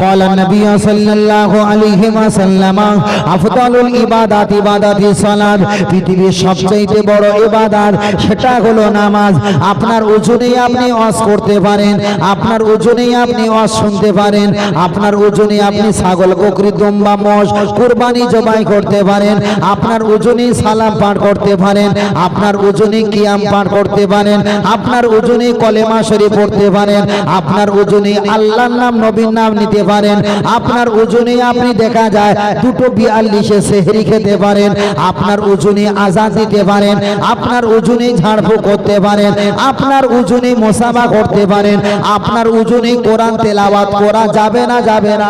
قال النبي صلى الله عليه وسلم أفضل العبادات ইবাদত সালাত পৃথিবীর সবচেয়ে বড় ইবাদত সেটা হলো নামাজ আপনার ওজনেই আপনি ওয়াজ করতে পারেন আপনার ওজনেই আপনি ওয়াজ শুনতে পারেন আপনার ওজনে আপনি ছাগল বকরি দম্বা মোষ কুরবানি জবাই করতে পারেন আপনার ওজনেই সালাম পাঠ করতে পারেন আপনার ওজনে কিয়াম পাঠ করতে পারেন আপনার ওজনে কলেমা শরীফ পড়তে পারেন আপনার ওজনে আল্লাহর নাম নবীর নাম নিতে পারেন। আপনার ওজনে আপনি দেখা যায় দুটো বিয়াল্লিশে সেহরি খেতে পারেন। আপনার ওজনে আজাদ দিতে পারেন। আপনার ওজনে ঝাড়ফুঁক করতে পারেন। আপনার ওজনে মশাবা করতে পারেন। আপনার ওজনে কোরআন তেলাওয়াত করা যাবে না যাবে না।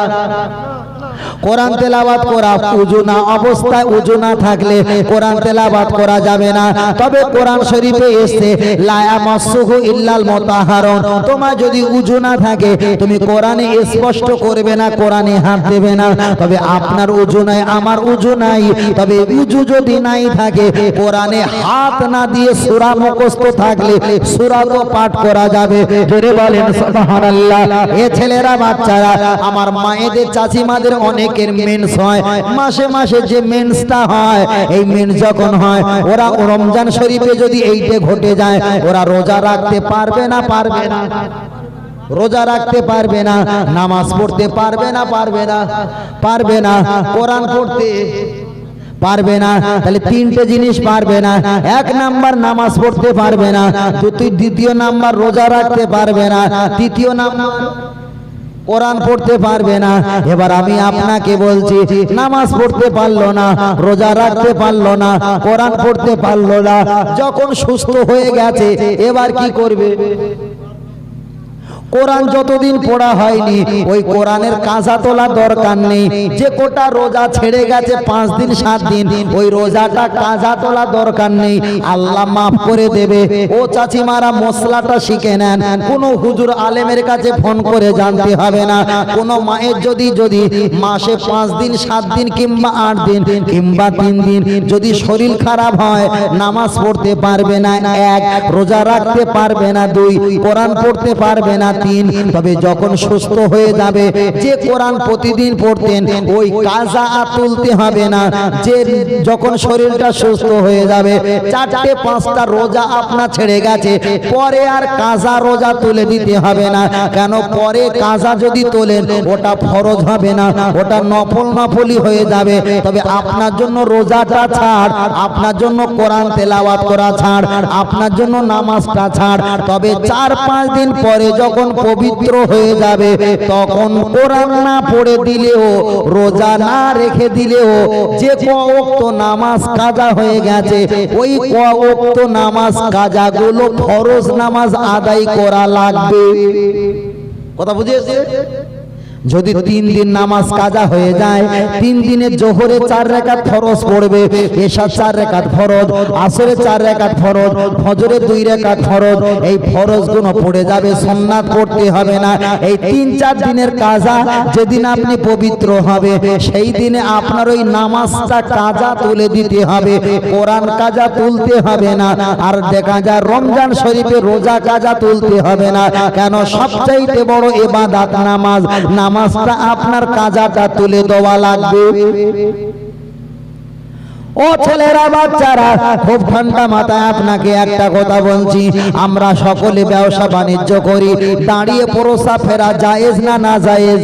কোরআন তেলাওয়াত করা উজু না, অবস্থায় উজু না থাকলে কোরআন তেলাওয়াত করা যাবে না। তবে কোরআন শরীফে এসে লায়া মাসুহু ইল্লাল মুতাহারুন। তোমার যদি উজু না থাকে, তুমি কোরআনে স্পষ্ট করবে না, কোরআনে হাত দেবে না। তবে আপনার উজু নাই, আমার উজু নাই। তবে উজু যদি নাই থাকে, কোরআনে হাত না দিয়ে সূরা মুখস্থ থাকলে সূরা তো পাঠ করা যাবে। বলেন এ ছেলেরা, বাচ্চারা, আমার মায়েদের, চাচিমাদের অনেকের মেন্স হয়। মাসে মাসে যে মেন্সটা হয়, এই মেন্স যখন হয়, ওরা রমজান শরীফে যদি এইটা ঘটে যায়, ওরা রোজা রাখতে পারবে না পারবে না। রোজা রাখতে পারবে না, নামাজ পড়তে পারবে না পারবে না পারবে না। কোরআন পড়তে পারবে না, তাহলে তিনটে জিনিস পারবে না। এক নাম্বার নামাজ পড়তে পারবে না দ্বিতীয়- দ্বিতীয় নাম্বার রোজা রাখতে পারবে না, তৃতীয় নাম্বার কোরআন পড়তে পারবে না। এবার আমি আপনাকে বলছি, নামাজ পড়তে পারল না, রোজা রাখতে পারল না, কোরআন পড়তে পারল না, যখন সুস্থ হয়ে গেছে, এবার কি করবে? কোরআন যতদিন পড়া হয়নি, ওই কোরআনের কাজা তোলা দরকার নেই। যে কোটা রোজা ছেড়ে গেছে পাঁচ দিন, সাত দিন, ওই রোজাটা কাজা তোলা দরকার নেই। আল্লাহ মাফ করে দেবে। ও চাচিমারা, মশলাটা শিখে নেন। কোন হুজুর আলেমের কাছে ফোন করে জানতে হবে না। কোনো মায়ের যদি যদি মাসে পাঁচ দিন, সাত দিন কিংবা আট দিন, কিংবা তিন দিন যদি শরীর খারাপ হয়, নামাজ পড়তে পারবে না। এক, রোজা রাখতে পারবে না। দুই, কোরআন পড়তে পারবে না। তিন তবে যখন সুস্থ হয়ে যাবে, যে কোরআন প্রতিদিন পড়তেন, ওই কাজা আর তুলতে হবে না। যে যখন শরীরটা সুস্থ হয়ে যাবে, চারটে, পাঁচটা রোজা আপনার ছেড়ে গেছে, পরে আর কাজা, রোজা তুলে দিতে হবে না। কেন? পরে কাজা যদি তোলেন, ওটা ফরজ হবে না, ওটা নফল নফলি হয়ে যাবে। তবে আপনার জন্য রোজাটা ছাড়, আপনার জন্য কোরআন তেলাওয়াত করা ছাড়, আপনার জন্য নামাজটা ছাড়। তবে চার, পাঁচ দিন পরে যখন পবিত্র হয়ে যাবে, তখন কোরআন না পড়ে দিলেও, রোজা না রেখে দিলেও, যে কওক্ত নামাজ কাজা হয়ে গেছে, ওই কওক্ত নামাজ কাজাগুলো ফরজ নামাজ আদায় করা লাগবে। কথা বুঝিয়েছে যদি তিন দিন নামাজ কাজা হয়ে যায়, তিন দিনের জোহরে চার রেখাত ফরজ পড়বে এশা চার রেখাত ফরজ আসরে চার রেখাত ফরজ ফজরে দুই রেখাত ফরজ, এই ফরজগুলো পড়ে যাবে, সোমনাথ পড়তে হবে না। এই তিন চার দিনের কাজা যেদিন আপনি পবিত্র হবে, সেই দিনে আপনার ওই নামাজটা কাজা তুলে দিতে হবে, কোরআন কাজা তুলতে হবে না, আর দেখা যায় রমজান শরীফে রোজা কাজা তুলতে হবে না। কেন? সবচাইতে বড় এবাদাত নামাজ নামাজটা আপনার কাজাটা তুলে দেওয়া লাগবে। ও ছেলেরা, বাচ্চারা, খুব ঘণ্টা মাথায় আপনাকে একটা কথা বলছি। আমরা সকলে ব্যবসা বাণিজ্য করি, দাঁড়িয়ে পরোসা ফেরা জায়েজ না না জায়েজ?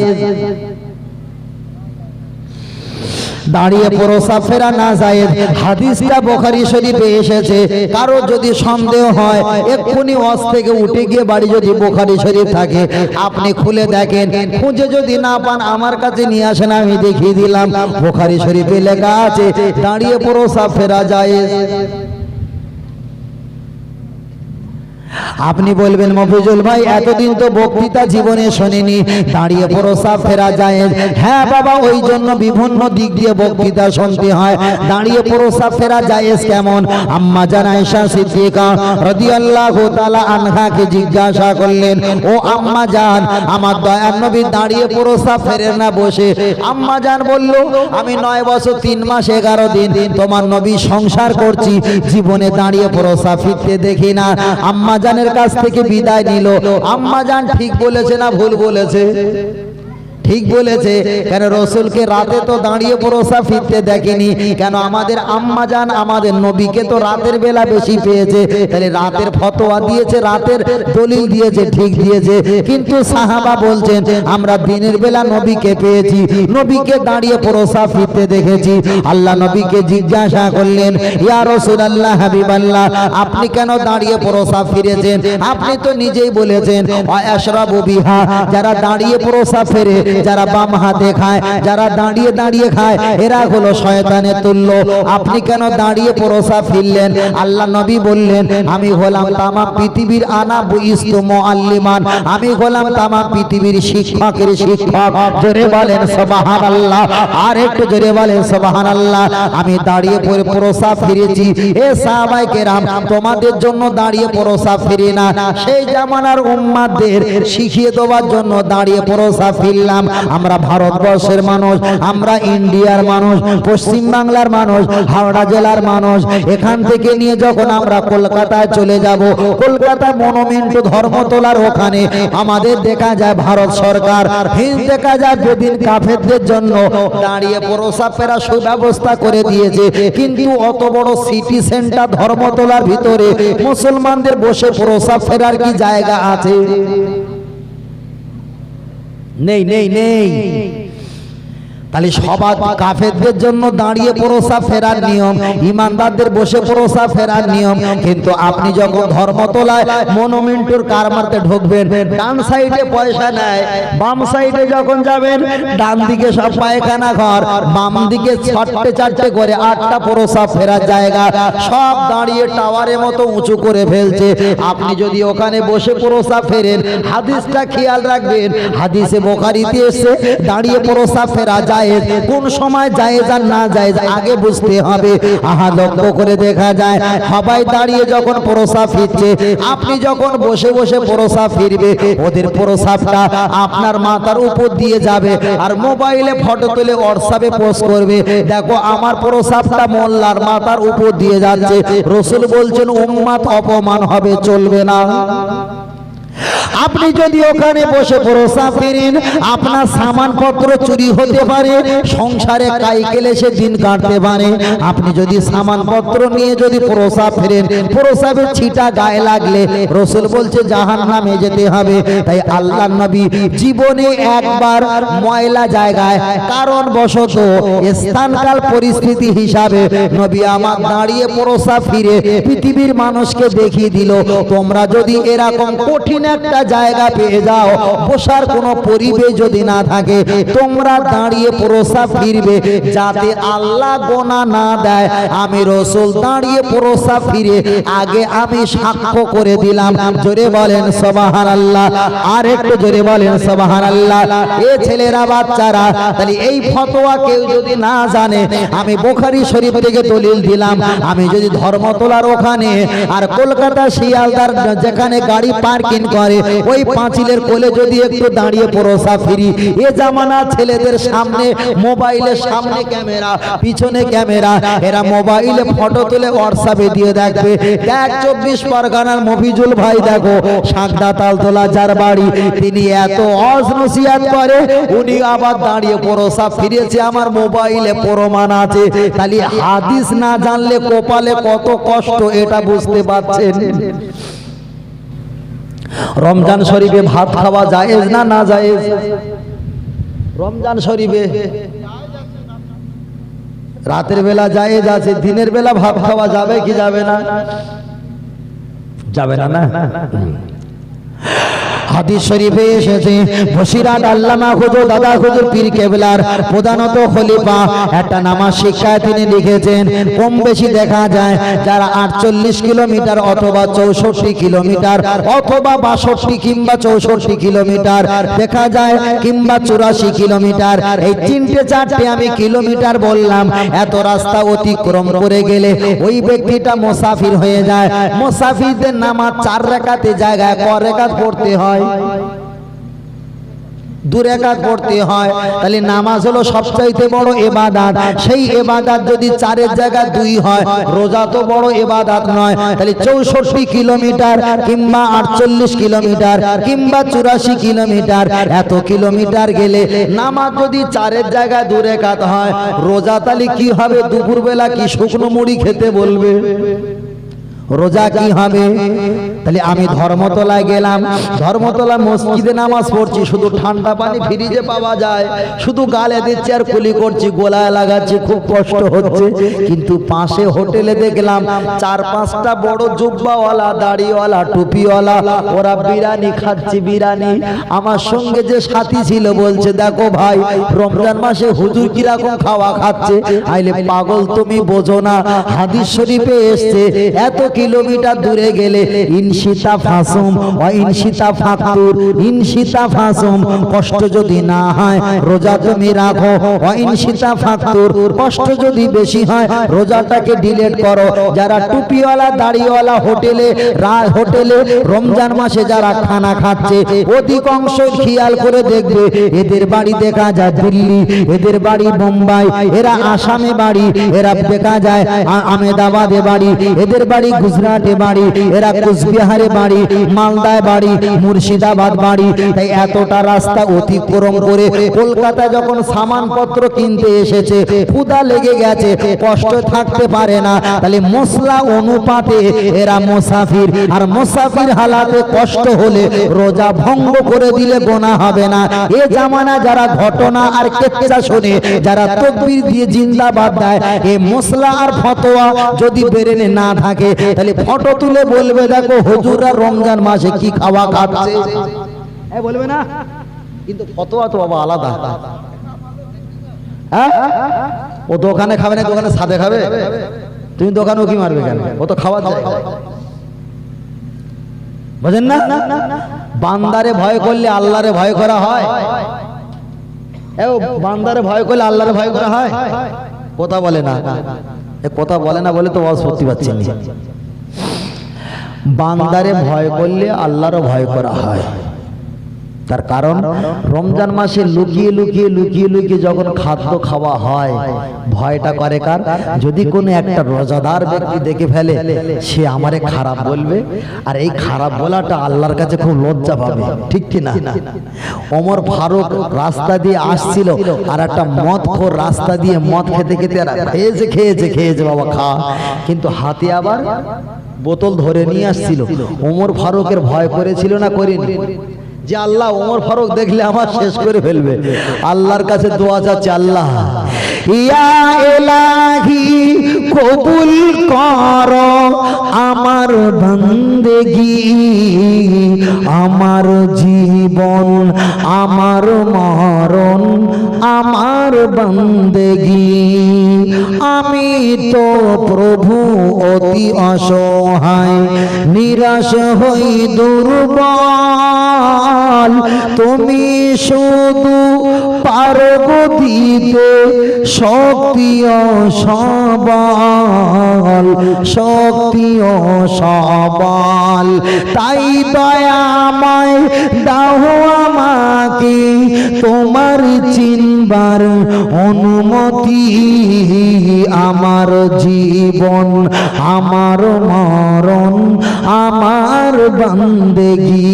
দাঁড়িয়ে পরসা ফেরা না যায়। হাদিসটা বোখারি শরীফে এসেছে। কারও যদি সন্দেহ হয়, এক্ষুনি অস থেকে উঠে গিয়ে বাড়ি যদি বোখারি শরীফ থাকে, আপনি খুলে দেখেন। খুঁজে যদি না পান, আমার কাছে নিয়ে আসেন, আমি দেখিয়ে দিলাম। বোখারি শরীফে লেখা আছে, দাঁড়িয়ে পরসা ফেরা যায়। আপনি বলবেন, মফিজুল ভাই, এতদিন তো বক্তৃতা জীবনে শোনেনি, দাঁড়িয়ে পরোসা ফেরা যায়। হ্যাঁ বাবা, ওই জন্য বিভিন্ন দিক দিয়ে বক্তৃতা শুনতে হয়। দাঁড়িয়ে পরোসা ফেরা যায় কেমন? আম্মা জান সিদ্দিকা রাদিয়াল্লাহু তাআলা আনহাকে জিজ্ঞাসা করলেন, ও আম্মা জান, আমার দয়ার নবী দাঁড়িয়ে পরোসা ফেরে না বসে? আম্মা জান বলল, আমি নয় বছর, তিন মাস, এগারো দিন তোমার নবী সংসার করছি, জীবনে দাঁড়িয়ে পরোসা ফিরতে দেখি না। আম্মা জানের কাছ থেকে বিদায় নিল। আম্মা জান ঠিক বলেছে না ভুল বলেছে? ঠিক বলেছে, কেন রসুলকে রাতে তো দাঁড়িয়ে পরোসা ফিরতে দেখেনি, কেন আমাদের আম্মা জান আমাদের নবীকে তো রাতের বেলা বেশি পেয়েছে, তাহলে রাতের ফতোয়া দিয়েছে, রাতের দলিল দিয়েছে, ঠিক দিয়েছে। কিন্তু সাহাবা বলছেন, আমরা দিনের বেলা নবীকে পেয়েছি, নবীকে দাঁড়িয়ে পরোসা ফিরতে দেখেছি। আল্লাহ নবীকে জিজ্ঞাসা করলেন, ইয়া রাসূলুল্লাহ হাবিবাল্লাহ, আপনি কেন দাঁড়িয়ে পরোসা ফিরেছেন? আপনি তো নিজেই বলেছেন যারা দাঁড়িয়ে পরোসা ফেরে যারা বাম হাতে খায়, যারা দাঁড়িয়ে দাঁড়িয়ে খায়, এরা হলো শয়তানের তুল্য। আপনি কেন দাঁড়িয়ে পরোসা ফিরলেন? আল্লাহ নবী বললেন, আমি হলাম তামাম পৃথিবীর আনা বুইস্তু মুআল্লিমান। আমি হলাম তামাম পৃথিবীর শিক্ষকের শিক্ষক। জোরে বলেন, সুবহানাল্লাহ। আর একটু জোরে বলেন, সুবহানাল্লাহ। আমি দাঁড়িয়ে পরে, পরোসা ফিরেছি। এ সাহাবায়ে কেরাম, তোমাদের জন্য দাঁড়িয়ে পরোসা ফিরে না। সেই জামানার উম্মাদের শিখিয়ে দেওয়ার জন্য দাঁড়িয়ে পরোসা ফিরলাম। আমরা ভারতবর্ষের মানুষ, আমরা ইন্ডিয়ার মানুষ পশ্চিম বাংলার মানুষ, হাওড়া জেলার মানুষ, এখান থেকে নিয়ে যখন আমরা কলকাতায় চলে যাব, কলকাতা মনুমেন্ট ধর্মতলার ওখানে আমাদের দেখা যায় ভারত সরকার দেখা যায় বেদিন কাফেরদের জন্য দাঁড়িয়ে পরোসা ফেরা সুব্যবস্থা করে দিয়েছে, কিন্তু অত বড় সিটি সেন্টার ধর্মতলার ভিতরে মুসলমানদের বসে পরোসা ফেরার কি জায়গা আছে? নেই নেই নেই তাহলে সবার কাফেরদের জন্য দাঁড়িয়ে পরোসা ফেরার নিয়ম, ইমানদারদের বসে পরোসা ফেরার নিয়ম। কিন্তু আপনি যখন ধর্মতলায় মনোমেন্টুর কার মারতে ঢুকবেন, ডান সাইডে পয়সা নেয়, বাম সাইডে যখন যাবেন, ডান দিকে সব পায়খানা ঘর, বাম দিকে চারটে চারটে করে আটটা পরোসা ফেরার জায়গা। সব দাঁড়িয়ে টাওয়ারের মতো উঁচু করে ফেলছে। আপনি যদি ওখানে বসে পরোসা ফেরেন, হাদিসটা খেয়াল রাখবেন। হাদিসে বোখারিতে এসে দাঁড়িয়ে পরোসা ফেরা যায় কোন সময় জায়েজ আর না জায়েজ, আগে বুঝতে হবে। আহা, লক্ষ্য করে দেখা যায়, সবাই দাঁড়িয়ে যখন পরোসা ফিরছে, আপনি যখন বসে বসে পরোসা ফিরবে, ওদের পরোসাফটা আপনার মাথার উপর দিয়ে যাবে আর মোবাইলে ফটো তুলে হোয়াটসঅ্যাপে পোস্ট করবে। দেখো, আমার পরোসাফটা মোল্লার মাথার উপর দিয়ে যাচ্ছে। রসুল বলছেন, উম্মাত অপমান হবে, চলবে না। আপনি যদি ওখানে বসে ভরসা ফেরেন আপনার সামানপত্র চুরি হতে পারে, সংসারে কাইকেল এসে দিন কাটতে পারে। আপনি যদি সামানপত্র নিয়ে যদি প্রসাব ফেরেন প্রসাবের ছিটা গায়ে লাগলে রসুল বলছে জাহান নামে যেতে হবে। তাই আল্লাহ নবী জীবনে একবার ময়লা জায়গায় কারণ বশত স্থানকাল পরিস্থিতি হিসাবে নবী আমার দাঁড়িয়ে প্রসাব ফিরে পৃথিবীর মানুষকে দেখিয়ে দিল, তোমরা যদি এরকম কঠিন একটা জায়গা পেয়ে যাও। বসার কোনো পরিবেশ যদি না থাকে, তোমরা দাঁড়িয়ে পরোসা ফিরবে। যাতে আল্লাহ গোনা না দেয়, আমি রসুল দাঁড়িয়ে পরোসা ফিরে, আগে আমি সাক্ষ্য করে দিলাম। জোরে বলেন সবাহার আল্লাহ আর একটু জোরে বলেন সবাহার আল্লাহ এ ছেলেরা, বাচ্চারা, তাহলে এই ফতোয়া কেউ যদি না জানে, আমি বোখারি শরীফ থেকে দলিল দিলাম। আমি যদি ধর্মতলার ওখানে আর কলকাতা শিয়ালদার যেখানে গাড়ি পার্কিং করে ওই পাঁচিলের কোলে যদি একটু দাঁড়িয়ে পরোসা ফিরি। এ জামানা ছেলেদের সামনে, মোবাইলের সামনে ক্যামেরা, পিছনে ক্যামেরা, এরা মোবাইলে ফটো তুলে হোয়াটসঅ্যাপে দিয়ে দেখবে। দেখ, চব্বিশ পরগনার মফিজুল ভাই, দেখো সাগদা তালতলা যার বাড়ি, তিনি এত অজনসিয়াত করে, উনি আবার দাঁড়িয়ে পরোসা ফিরেছে, আমার মোবাইলে প্রমাণ আছে। তাহলে হাদিস না জানলে কপালে কত কষ্ট, এটা বুঝতে পারছেন? রমজান শরীফে ভাত খাওয়া জায়েজ না না জায়েজ? রমজান শরীফে রাতের বেলা জায়েজ আছে, দিনের বেলা ভাত খাওয়া যাবে কি যাবে না? যাবে না না? হাদিস শরীফে এসেছে বসিরাট আল্লামা হুজুর, দাদা হুজুর, পীর কেবলার প্রধানত খলিফা। একটা নামাজ শিক্ষায় তিনি লিখেছেন, কম বেশি দেখা যায় যারা আটচল্লিশ কিলোমিটার অথবা চৌষট্টি কিলোমিটার অথবা বাষট্টি কিংবা চৌষট্টি কিলোমিটার দেখা যায় কিংবা চুরাশি কিলোমিটার। এই তিনটে চারটে আমি কিলোমিটার বললাম, এত রাস্তা অতিক্রম করে গেলে ওই ব্যক্তিটা মোসাফির হয়ে যায়। মোসাফিরদের নামাজ চার রেখাতে জায়গায়, ক রেখাত পড়তে হয়। দু রেখাত পড়তে হয়। তাহলে নামাজ হলো সবচাইতে বড় এবাদাত। সেই এবাদাত যদি চারের জায়গায় দুই হয়, রোজা তো বড় এবাদাত নয়। তাহলে চৌষট্টি কিলোমিটার কিংবা আটচল্লিশ কিলোমিটার কিংবা চুরাশি কিলোমিটার এত কিলোমিটার গেলে নামাজ যদি চারের জায়গায় দু রেখাত হয়, রোজা তাহলে কি হবে? দুপুরবেলা কি শুকনো মুড়ি খেতে বলবে? রোজা কি হবে? তাহলে আমি ধর্মতলায় গেলাম ধর্মতলা মসজিদে নামাজ পড়ছি শুধু ঠান্ডা পানি ফ্রিজে পাওয়া যায় শুধু গালে দিচ্ছি আর কুলি করছি গোলায় লাগাচ্ছি খুব কষ্ট হচ্ছে। কিন্তু পাশে হোটেলে দেখলাম চার পাঁচটা বড় জুব্বাওয়ালা দাড়িওয়ালা টুপিওয়ালা ওরা বিরিয়ানি খাচ্ছে বিরিয়ানি। আমার সঙ্গে যে সাথী ছিল বলছে দেখো ভাই রমজান মাসে হুজুর কীরকম খাওয়া খাচ্ছে? আইলে পাগল তুমি বোঝো না হাদিস শরীফে এসছে এত কিলোমিটার দূরে গেলে ইনশিতা ফাসুম ও ইনশিতা ফাতুর ইনশিতা ফাসুম, কষ্ট যদি না হয়, রোজা তুমি রাখো। ও ইনশিতা ফাতুর কষ্ট যদি বেশি হয়, রোজাটাকে ডিলেট করো। যারা টুপিওয়ালা, দাড়িওয়ালা হোটেলে, রা- হোটেলে রমজান মাসে যারা খানা খাচ্ছে, অধিকাংশ খেয়াল করে দেখবে, এদের বাড়ি দেখা যায় দিল্লি, এদের বাড়ি বোম্বাই এরা আসামে বাড়ি, এরা দেখা যায় আ- আমেদাবাদে বাড়ি, এদের বাড়ি গুজরাটে বাড়ি, এরা কুচবিহারে বাড়ি, মালদায় বাড়ি, মুর্শিদাবাদ বাড়ি। তাই এতটা রাস্তা অতিক্রম করে কলকাতা যখন সামানপত্র কিনতে এসেছে ক্ষুদা লেগে গেছে, কষ্ট থাকতে পারে না। তাহলে মশলা অনুপাতে এরা মোসাফির, আর মোসাফির হালাতে কষ্ট হলে রোজা ভঙ্গ করে দিলে গোনা হবে না। এ জামানা যারা ঘটনা আর কেচ্চা শোনে, যারা তকবির দিয়ে জিন্দাবাদ দেয়, এ মশলা আর ফতোয়া যদি বেরেনে না থাকে, তাহলে ফটো তুলে বলবে, দেখো হুজুররা রমজান মাসে কি খাওয়া খাচ্ছে? এ বলবে না। কিন্তু ফতোয়া তো বাবা আলাদা। হ্যাঁ? ও দোকানে খাবে না দোকানে সাদে খাবে? তুমি দোকানে কি মারবে কেন? ও তো খাওয়ার জায়গা। বোঝেন না? বান্দারে ভয় করলে আল্লাহরে ভয় করা হয়। বান্দারে ভয় করলে আল্লাহরে ভয় করা হয়। কথা বলে না। কথা বলে না বলে তো সত্যি পাচ্ছেন। বান্দারে ভয় করলে আল্লাহরও ভয় করা হয়। তার কারণ, রমজান মাসে লুকিয়ে লুকিয়ে লুকিয়ে লুকিয়ে যখন খাদ্য খাওয়া হয়, ভয়টা করে কার? যদি কোনো একটা রোজাদার ব্যক্তি দেখে ফেলে, সে আমারে খারাপ বলবে, আর এই খারাপ বলাটা আল্লাহর কাছে খুব লজ্জা পাবে, ঠিক কি না ওমর ফারুক রাস্তা দিয়ে আসছিল, আর একটা মদ খোর রাস্তা দিয়ে মদ খেতে খেতে আর খেয়েছে খেয়েছে খেয়েছে, বাবা, খা। কিন্তু হাতে আবার বোতল ধরে নিয়ে আসছিল। ওমর ফারুকের ভয় করেছিল না করেনি? যে আল্লাহ ওমর ফারুক দেখলে আমার শেষ করে ফেলবে। আল্লাহর কাছে দোয়া যাচ্ছে আল্লাহ, ইয়া এলাহি, কবুল কর আমার বন্দেগি, আমার জীবন, আমার মরণ, আমার বন্দেগি। তো প্রভু অতি অসহায়, নিরাশ হই দুর্বল। তুমি শুধু পারব শক্তি সবল শক্তি সবল। তাই দয়াময় দাও আমাকে, তোমার চিনবার অনুমতি আমার জীবন, আমার মরণ, আমার বান্দেগি।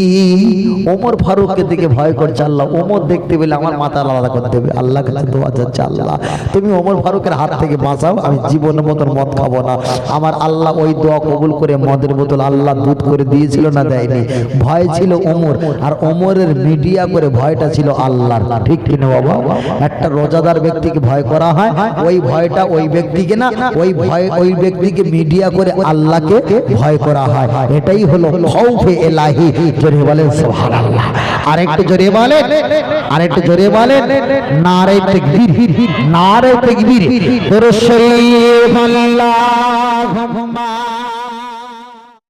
ওমর ফারুককে দিকে ভয় করছে আল্লাহ। ওমর দেখতে পেলে আমার মাথা আলাদা করে দেবে। আল্লাহ দোয়া যাচ্ছে আল্লাহ। তুমি ওমর ফারুকের হাত থেকে বাঁচাও, আমি জীবনের মতন মদ খাব না। আমার আল্লাহ ওই দোয়া কবুল করে মদের বোতল আল্লাহ দুধ করে দিয়েছিল না দেয়নি? ভয় ছিল ওমর। আর ওমরের মিডিয়া করে ভয়টা ছিল আল্লাহর। ঠিক কিনা বাবা? একটা রোজাদার ব্যক্তিকে ভয় করা হয়, ওই ভয়টা ওই ব্যক্তিকে না, ওই ভয় ওই ব্যক্তিকে মিডিয়া করে আল্লাহকে ভয় করা হয়। এটাই হলো খৌফে এলাহি। জোরে বলেন, সুবহানাল্লাহ। আরেকটু জোরে বলেন, আরেকটু জোরে বলেন। নারে তাকবীর নারে তাকবীর। আল্লাহুম্মা।